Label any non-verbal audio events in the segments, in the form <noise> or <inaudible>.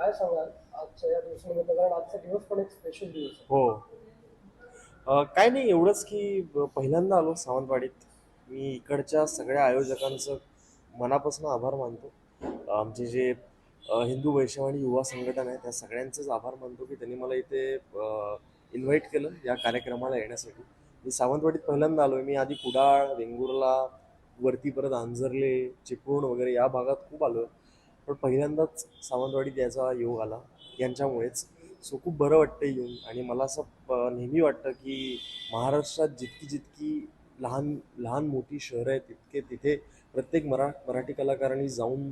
काय सांगाल? आजच्या या दिवसानिमित्त कारण आजचा दिवस पण एक स्पेशल दिवस आहे. हो. काय नाही एवढंच की पहिल्यांदा आलो सावंतवाडीत. मी इकडच्या सगळ्या आयोजकांचं मनापासून आभार मानतो. आमचे जे हिंदू वैष्णव आणि युवा संघटन आहे त्या सगळ्यांचेच आभार मानतो की त्यांनी मला इथे इन्व्हाइट केलं या कार्यक्रमाला येण्यासाठी. मी सावंतवाडीत पहिल्यांदा आलो मी आधी कुडाळ वेंगुर्ला वरती परत आंजर्ले चिपळूण वगैरे या भागात खूप आलो आहे पण पहिल्यांदाच सावंतवाडीत यायचा योग आला. यांच्यामुळेच. सो खूप बरं वाटतं येऊन. आणि मला असं नेहमी वाटतं की महाराष्ट्रात जितकी जितकी लहान लहान मोठी शहरं आहेत तितके तिथे प्रत्येक मरा मराठी कलाकारांनी जाऊन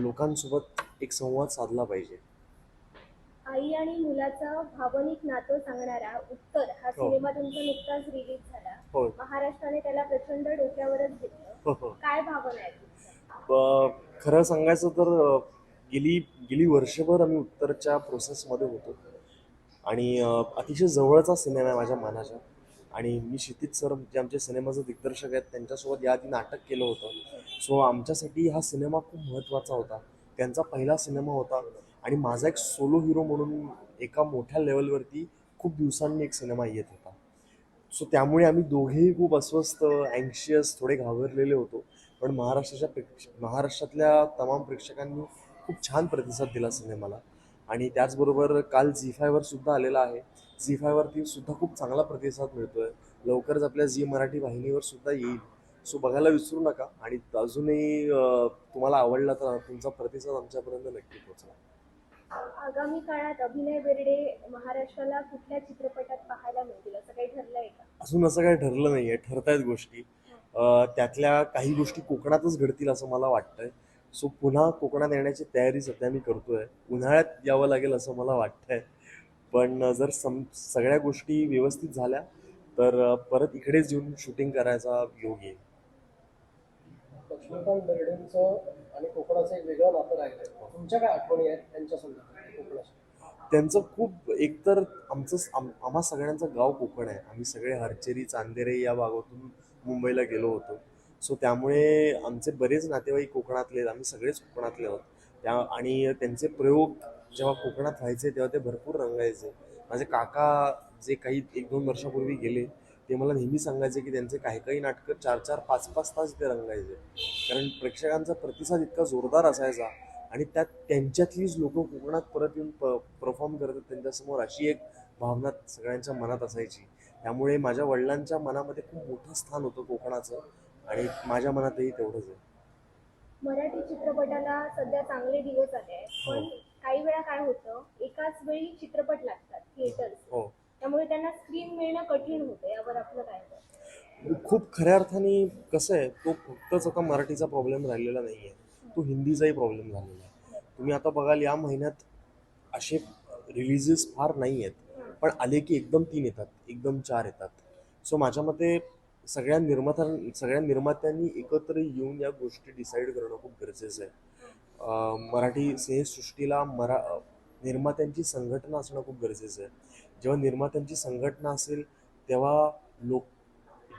लोकांसोबत एक संवाद साधला पाहिजे. आई आणि मुलाचं भावनिक नातं सांगणारा उत्तर हा हो. सिनेमा तुमचा नुकताच रिलीज झाला. हो. महाराष्ट्राने त्याला प्रचंड डोक्यावरच घेतलं. हो काय भावना आहे खरं सांगायचं तर गेली गेली वर्षभर आम्ही उत्तरच्या प्रोसेसमध्ये होतो. आणि अतिशय जवळचा सिनेमा आहे माझ्या मनाच्या आणि मी क्षितिज सर जे आमचे सिनेमाचे दिग्दर्शक आहेत त्यांच्यासोबत याआधी नाटक केलं होतं. सो आमच्यासाठी हा सिनेमा खूप महत्त्वाचा होता. त्यांचा पहिला सिनेमा होता. आणि माझा एक सोलो हिरो म्हणून एका मोठ्या लेवलवरती खूप दिवसांनी एक सिनेमा येत होता. सो त्यामुळे आम्ही दोघेही खूप अस्वस्थ अँशियस थोडे घाबरलेले होतो. पण महाराष्ट्राच्या प्रेक्ष महाराष्ट्रातल्या तमाम प्रेक्षकांनी खूप छान प्रतिसाद दिला सिनेमाला. आणि त्याचबरोबर काल झी फायवर सुद्धा आलेला आहे. झी फायवरती सुद्धा खूप चांगला प्रतिसाद मिळतोय. लवकरच आपल्या झी मराठी वाहिनीवर सुद्धा येईल. सो बघायला विसरू नका. आणि अजूनही तुम्हाला आवडला तर तुमचा प्रतिसाद आमच्यापर्यंत नक्की पोहोचवा. आगामी काळात अभिनय बेर्डे महाराष्ट्राला कुठल्या चित्रपटात पाहायला मिळतील? असं काही ठरलंय का? अजून असं काही ठरलं नाही आहे ठरतायत गोष्टी. त्यातल्या काही गोष्टी कोकणातच घडतील असं मला वाटतंय. सो पुन्हा कोकणात येण्याची तयारी सध्या मी करतोय. उन्हाळ्यात यावं लागेल असं मला वाटतंय. पण जर सम सगळ्या गोष्टी व्यवस्थित झाल्या तर परत इकडेच येऊन शूटिंग करायचा योग येईल. लक्ष्मीकांत बेर्डेंचं आणि कोकणाचं एक वेगळं नातं राहिलंय. तुमच्या काय आठवणी आहेत त्यांच्या संदर्भात कोकणाशी त्यांचं खूप एकतर आमचं आम आम्हा सगळ्यांचं गाव कोकण आहे. आम्ही सगळे हरचेरी चांदेरे या भागातून मुंबईला गेलो होतो. सो त्यामुळे आमचे बरेच नातेवाईक कोकणातले आहेत. आम्ही सगळेच कोकणातले आहोत. त्या आणि त्यांचे प्रयोग जेव्हा कोकणात व्हायचे तेव्हा ते भरपूर रंगायचे. माझे काका जे काही एक दोन वर्षापूर्वी गेले ते मला नेहमी सांगायचे की त्यांचे काही काही नाटकं चार चार पाच पाच तास ते रंगायचे. कारण प्रेक्षकांचा प्रतिसाद इतका जोरदार असायचा आणि त्यात त्यांच्यातलीच लोक कोकणात परत येऊन प परफॉर्म करतात त्यांच्यासमोर अशी एक भावना सगळ्यांच्या मनात असायची. त्यामुळे माझ्या वडिलांच्या मनामध्ये खूप मोठं स्थान होतं कोकणाचं आणि माझ्या मनातही तेवढंच आहे. मराठी चित्रपटाला सध्या चांगले दिवस आले आहेत. पण काही वेळा काय होतं एकाच वेळी चित्रपट लागतात थिएटर्स. हो. त्यामुळे त्यांना स्क्रीन मिळणं कठीण होतं यावर आपलं काय मत? खूप खऱ्या अर्थाने कसं आहे तो फक्तच आता मराठीचा प्रॉब्लेम राहिलेला नाही आहे तो हिंदीचाही प्रॉब्लेम झालेला आहे. तुम्ही आता बघाल या महिन्यात असे रिलीजेस फार नाही आहेत पण आले की एकदम तीन येतात एकदम चार येतात. सो माझ्या मते सगळ्या निर्मात्यां सगळ्या निर्मात्यांनी एकत्र येऊन या गोष्टी डिसाईड करणं खूप गरजेचं आहे. मराठी सिनेसृष्टीला मरा निर्मात्यांची संघटना असणं खूप गरजेचं आहे. जेव्हा निर्मात्यांची संघटना असेल तेव्हा लोक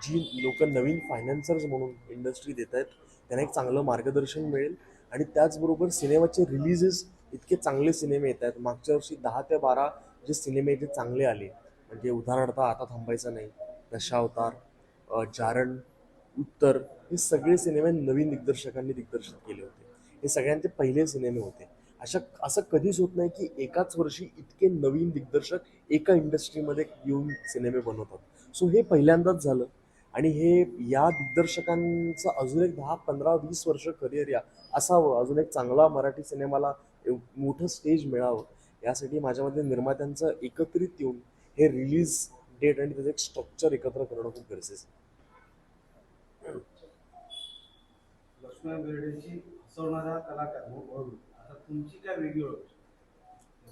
जी लोक नवीन फायनान्सर्स म्हणून इंडस्ट्री देत आहेत त्यांना एक चांगलं मार्गदर्शन मिळेल. आणि त्याचबरोबर सिनेमाचे रिलीजेस इतके चांगले सिनेमे येत आहेत. मागच्या वर्षी दहा ते बारा जे सिनेमे जे चांगले आले. म्हणजे उदाहरणार्थ आता थांबायचं नाही. दशावतार जारण उत्तर हे सगळे सिनेमे नवीन दिग्दर्शकांनी दिग्दर्शित केले होते. हे सगळ्यांचे पहिले सिनेमे होते. अशा असं कधीच होत नाही की एकाच वर्षी इतके नवीन दिग्दर्शक एका इंडस्ट्रीमध्ये येऊन सिनेमे बनवतात. सो हे पहिल्यांदाच झालं. आणि हे या दिग्दर्शकांचं अजून एक दहा पंधरा वीस वर्ष करिअर या असावं. अजून एक चांगला मराठी सिनेमाला मोठं स्टेज मिळावं. यासाठी माझ्यामध्ये निर्मात्यांचं एकत्रित येऊन हे रिलीज डेट आणि त्याचं एक स्ट्रक्चर एकत्र करणं खूप गरजेचं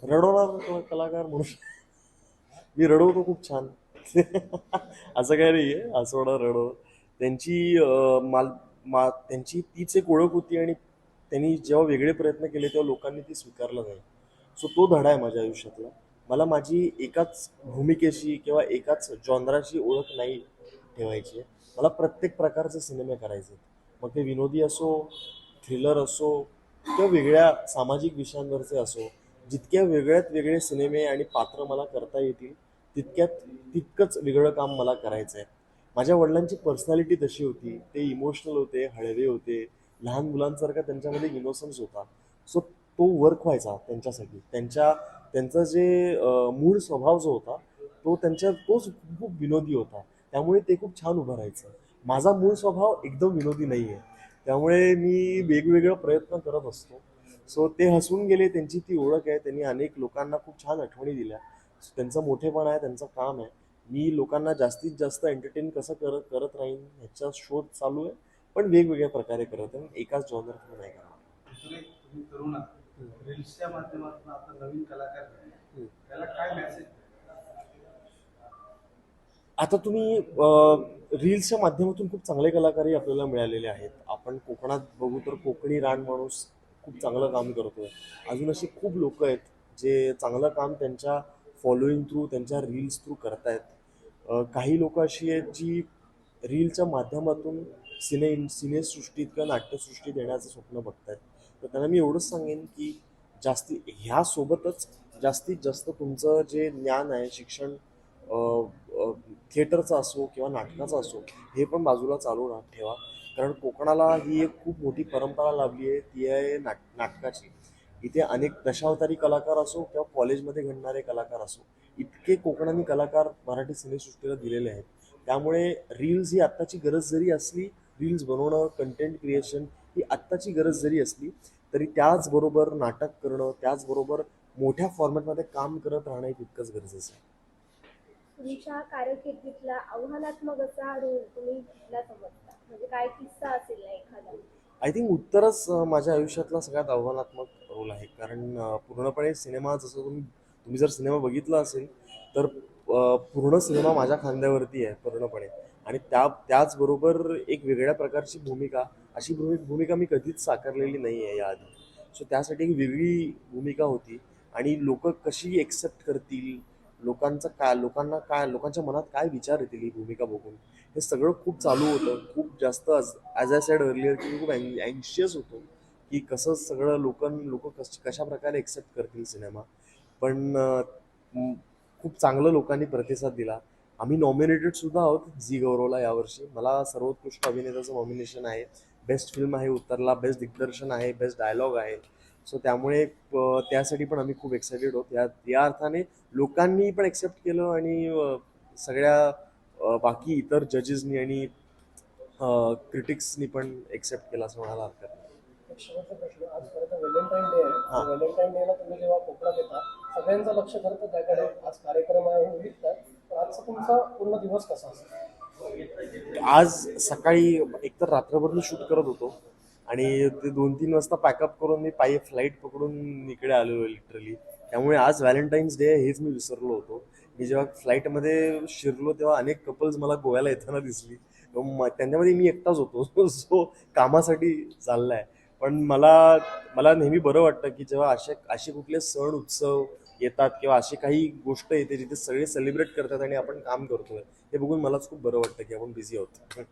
रडवणार कला- कलाकार म्हणून मी रडवतो खूप छान. असं काय नाही आहे हसवणार रडव त्यांची माल मा त्यांची तीच एक ओळख होती आणि त्यांनी जेव्हा वेगळे प्रयत्न केले तेव्हा लोकांनी ती स्वीकारलं नाही. सो तो धडा आहे माझ्या आयुष्यातला. मला माझी एकाच भूमिकेशी किंवा एकाच जॉनराशी ओळख नाही ठेवायची आहे. मला प्रत्येक प्रकारचे सिनेमे करायचे आहेत. मग ते विनोदी असो थ्रिलर असो किंवा वेगळ्या सामाजिक विषयांवरचे असो जितक्या वेगळ्यात वेगळे सिनेमे आणि पात्र मला करता येतील तितक्यात तितकंच वेगळं काम मला करायचं आहे. माझ्या वडिलांची पर्सनॅलिटी तशी होती. ते इमोशनल होते हळवे होते. लहान मुलांसारखा त्यांच्यामध्ये इनोसन्स होता. सो तो वर्क व्हायचा त्यांच्यासाठी. त्यांच्या त्यांचा जे मूळ स्वभाव जो होता तो त्यांच्या तोच खूप विनोदी होता. त्यामुळे ते खूप छान उभं राहायचं. माझा मूळ स्वभाव एकदम विनोदी नाही आहे त्यामुळे मी वेगवेगळा प्रयत्न करत असतो. सो ते हसून गेले त्यांची ती ओळख आहे. त्यांनी अनेक लोकांना खूप छान आठवणी दिल्या. त्यांचं मोठेपण आहे त्यांचं काम आहे. मी लोकांना जास्तीत जास्त एंटरटेन कसं करत करत राहीन ह्याचा शोध चालू आहे. पण वेगवेगळ्या प्रकारे करत आहे एकाच जॉनर नाही करत रील्सच्या माध्यमातून आता नवीन कलाकार. त्याला काय मेसेज आता तुम्ही रील्सच्या माध्यमातून खूप चांगले कलाकारही आपल्याला मिळालेले आहेत. आपण कोकणात बघू तर कोकणी रान माणूस खूप चांगलं काम करतोय. अजून अशी खूप लोक आहेत जे चांगलं काम त्यांच्या फॉलोईंग थ्रू त्यांच्या रील्स थ्रू करतायत. काही लोक अशी आहेत जी रीलच्या माध्यमातून सिने सिनेसृष्टीत किंवा नाट्यसृष्टीत येण्याचं स्वप्न बघतायत. तर त्यांना मी एवढंच सांगेन की जास्ती ह्यासोबतच जास्तीत जास्त तुमचं जे ज्ञान आहे शिक्षण थिएटरचं असो किंवा नाटकाचं असो हे पण बाजूला चालू ठेवा. कारण कोकणाला ही एक खूप मोठी परंपरा लाभली आहे ती आहे नाट नाटकाची. इथे अनेक दशावतारी कलाकार असो किंवा कॉलेजमध्ये घडणारे कलाकार असो इतके कोकणाने कलाकार मराठी सिनेसृष्टीला दिलेले आहेत. त्यामुळे रील्स ही आत्ताची गरज जरी असली रील्स बनवणं कंटेंट क्रिएशन ही आत्ताची गरज जरी असली तरी त्याचबरोबर नाटक करणं त्याचबरोबर मोठ्या फॉर्मॅटमध्ये काम करत राहणं हे तितकंच गरजेचं आहे. तुमच्या कारकिर्दीतला आव्हानात्मक असा रोल तुम्ही कुठला समजता? म्हणजे काय किस्सा असेल ना एखादा? आय थिंक उत्तरच अं, माझ्या आयुष्यातला सगळ्यात आव्हानात्मक रोल आहे. कारण अं, पूर्णपणे सिनेमा जसं तुम्ही तुम्ही जर सिनेमा बघितला असेल तर अं, पूर्ण सिनेमा माझ्या खांद्यावरती आहे पूर्णपणे. आणि त्या त्याचबरोबर एक वेगळ्या प्रकारची भूमिका अशी भूमि भूमिका मी कधीच साकारलेली नाही आहे याआधी. सो त्यासाठी एक वेगळी भूमिका होती आणि लोक कशी एक्सेप्ट करतील लोकांचं काय लोकांना काय लोकांच्या मनात काय विचार येतील ही भूमिका बघून हे सगळं खूप चालू होतं. खूप जास्त ॲज आय सेड अर्लियर की मी खूप अँशियस होतो की कसं सगळं लोक लोक कश कशा प्रकारे एक्सेप्ट करतील सिनेमा पण खूप चांगलं लोकांनी प्रतिसाद दिला. आम्ही नॉमिनेटेड सुद्धा आहोत झी गौरवला यावर्षी. मला सर्वोत्कृष्ट अभिनेताचं नॉमिनेशन आहे. बेस्ट फिल्म आहे उत्तरला बेस्ट दिग्दर्शन आहे बेस्ट डायलॉग आहे. सो त्यामुळे त्यासाठी पण आम्ही खूप एक्सायटेड आहोत. या या अर्थाने लोकांनी पण एक्सेप्ट केलं आणि सगळ्या बाकी इतर जजेसनी आणि क्रिटिक्सनी पण एक्सेप्ट केलं असं म्हणायला हरकत नाही. Valentine day. आहे. व्हॅलेंटाईन डेला तुम्ही जेव्हा कोकणात येता सगळ्यांचं लक्ष खरं तर त्याकडे आज कार्यक्रम आहे हे आजचा तुमचा पूर्ण दिवस कसा असेल? आज सकाळी एकतर रात्रभर मी शूट करत होतो. आणि ते दोन तीन वाजता पॅकअप करून मी पायी फ्लाईट पकडून इकडे आलेलो लिटरली त्यामुळे आज व्हॅलेंटाईन्स डे हेच मी विसरलो होतो. मी जेव्हा फ्लाईटमध्ये शिरलो तेव्हा अनेक कपल्स मला गोव्याला येताना दिसली. त्यांच्यामध्ये मी एकटाच होतो. <laughs> सो कामासाठी चाललाय. पण मला मला नेहमी बरं वाटतं की जेव्हा असे असे कुठले सण उत्सव येतात किंवा अशी काही गोष्ट येते जिथे सगळे सेलिब्रेट करतात आणि आपण काम करतोय हे बघून मलाच खूप बरं वाटतं की आपण बिझी आहोत.